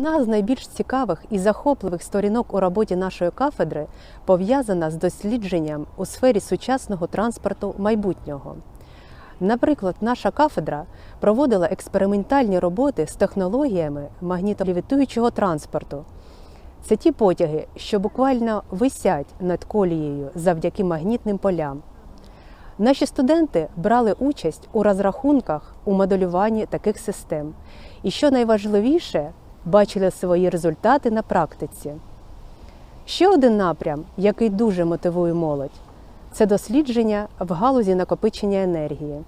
Одна з найбільш цікавих і захопливих сторінок у роботі нашої кафедри пов'язана з дослідженням у сфері сучасного транспорту майбутнього. Наприклад, наша кафедра проводила експериментальні роботи з технологіями магнітолівітуючого транспорту. Це ті потяги, що буквально висять над колією завдяки магнітним полям. Наші студенти брали участь у розрахунках у моделюванні таких систем. І що найважливіше, бачили свої результати на практиці. Ще один напрям, який дуже мотивує молодь, це дослідження в галузі накопичення енергії.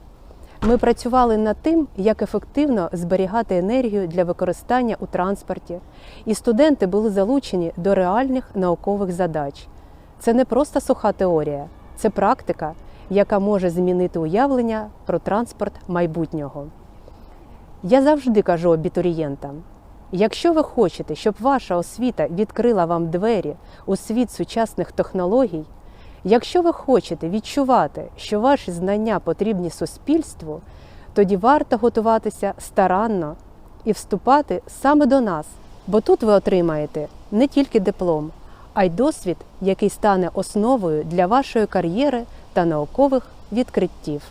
Ми працювали над тим, як ефективно зберігати енергію для використання у транспорті, і студенти були залучені до реальних наукових задач. Це не просто суха теорія, це практика, яка може змінити уявлення про транспорт майбутнього. Я завжди кажу абітурієнтам: якщо ви хочете, щоб ваша освіта відкрила вам двері у світ сучасних технологій, якщо ви хочете відчувати, що ваші знання потрібні суспільству, тоді варто готуватися старанно і вступати саме до нас, бо тут ви отримаєте не тільки диплом, а й досвід, який стане основою для вашої кар'єри та наукових відкриттів.